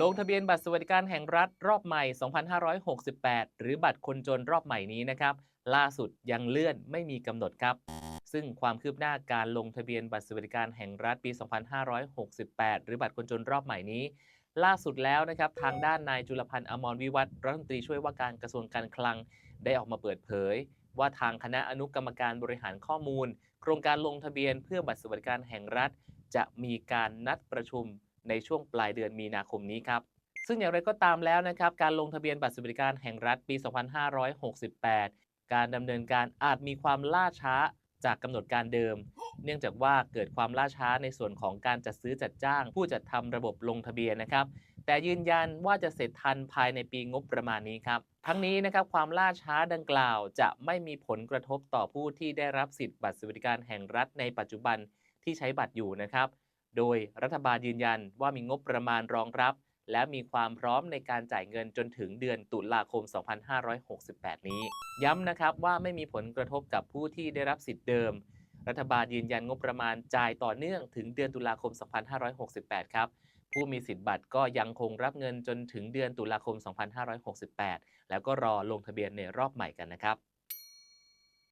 ลงทะเบียนบัตรสวัสดิการแห่งรัฐรอบใหม่ 2568 หรือบัตรคนจนรอบใหม่นี้นะครับ ล่าสุดยังเลื่อนไม่มีกำหนดครับ ซึ่งความคืบหน้าการลงทะเบียนบัตรสวัสดิการแห่งรัฐปี 2568 หรือบัตรคนจนรอบใหม่นี้ ล่าสุดแล้วนะครับทางด้านนายจุลพันธ์อมรวิวัฒรัฐมนตรีช่วยว่าการกระทรวงการคลังได้ออกมาเปิดเผย ว่าทางคณะอนุกรรมการบริหารข้อมูล โครงการลงทะเบียนเพื่อบัตรสวัสดิการแห่งรัฐ จะมีการนัดประชุม ในช่วงปลายเดือนมีนาคมนี้ครับ ซึ่งอย่างไรก็ตามแล้วนะครับ การลงทะเบียนบัตรสวัสดิการแห่งรัฐปี 2568 การดำเนินการอาจมีความล่าช้าจากกำหนดการเดิม เนื่องจากว่าเกิดความล่าช้าในส่วนของการจัดซื้อจัดจ้าง ผู้จัดทำระบบลงทะเบียนนะครับ แต่ยืนยันว่าจะเสร็จทันภายในปีงบประมาณนี้ครับ ทั้งนี้นะครับความล่าช้าดังกล่าวจะไม่มีผลกระทบต่อผู้ที่ได้รับสิทธิ์บัตรสวัสดิการแห่งรัฐในปัจจุบันที่ใช้บัตรอยู่นะครับ โดยรัฐบาลยืนยันว่ามีงบประมาณรองรับ และมีความพร้อมในการจ่ายเงินจนถึงเดือนตุลาคม 2568 นี้ ย้ำนะครับว่าไม่มีผลกระทบกับผู้ที่ได้รับสิทธิ์เดิม รัฐบาลยืนยันงบประมาณจ่ายต่อเนื่องถึงเดือนตุลาคม 2568 ครับผู้มีสิทธิ์บัตรก็ยังคงรับเงินจนถึงเดือนตุลาคม 2568 แล้วก็รอลงทะเบียนในรอบใหม่กันนะครับ